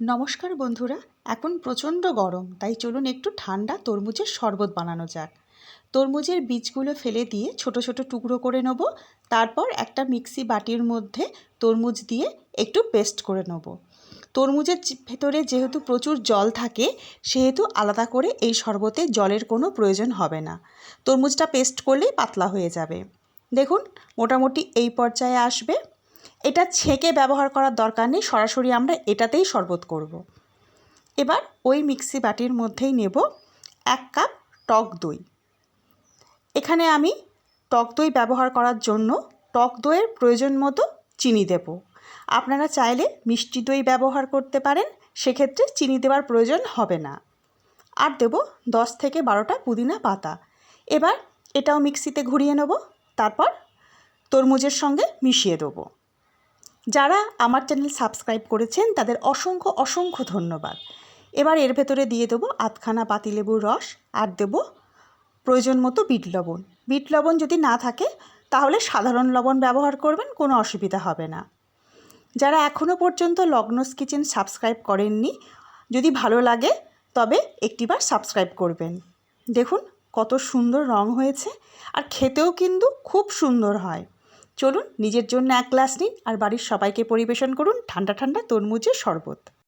নমস্কার বন্ধুরা, এখন প্রচণ্ড গরম, তাই চলুন একটু ঠান্ডা তরমুজের শরবত বানানো যাক। তরমুজের বীজগুলো ফেলে দিয়ে ছোট ছোট টুকরো করে নেব, তারপর একটা মিক্সি বাটির মধ্যে তরমুজ দিয়ে একটু পেস্ট করে নেব। তরমুজের ভেতরে যেহেতু প্রচুর জল থাকে, সেহেতু আলাদা করে এই শরবতে জলের কোনো প্রয়োজন হবে না। তরমুজটা পেস্ট করলেই পাতলা হয়ে যাবে। দেখুন, মোটামুটি এই পর্যায়ে আসবে। এটা ছেঁকে ব্যবহার করার দরকার নেই, সরাসরি আমরা এটাতেই শরবত করব। এবার ওই মিক্সি বাটির মধ্যেই নেব এক কাপ টক দই। এখানে আমি টক দই ব্যবহার করার জন্য টক দইয়ের প্রয়োজন মতো চিনি দেব। আপনারা চাইলে মিষ্টি দই ব্যবহার করতে পারেন, সেক্ষেত্রে চিনি দেওয়ার প্রয়োজন হবে না। আর দেব দশ থেকে বারোটা পুদিনা পাতা। এবার এটাও মিক্সিতে ঘুরিয়ে নেব, তারপর তরমুজের সঙ্গে মিশিয়ে দেবো। যারা আমার চ্যানেল সাবস্ক্রাইব করেছেন, তাদের অসংখ্য অসংখ্য ধন্যবাদ। এবার এর ভেতরে দিয়ে দেবো আধখানা পাতিলেবুর রস আর দেব প্রয়োজন মতো বিট লবণ। বিট লবণ যদি না থাকে, তাহলে সাধারণ লবণ ব্যবহার করবেন, কোনো অসুবিধা হবে না। যারা এখনও পর্যন্ত লগ্নস কিচেন সাবস্ক্রাইব করেননি, যদি ভালো লাগে, তবে একটিবার সাবস্ক্রাইব করবেন। দেখুন কত সুন্দর রং হয়েছে, আর খেতেও কিন্তু খুব সুন্দর হয়। চলুন, নিজের জন্য এক গ্লাস নিন আর বাড়ির সবাইকে পরিবেশন করুন ঠান্ডা ঠান্ডা তরমুজের শরবত।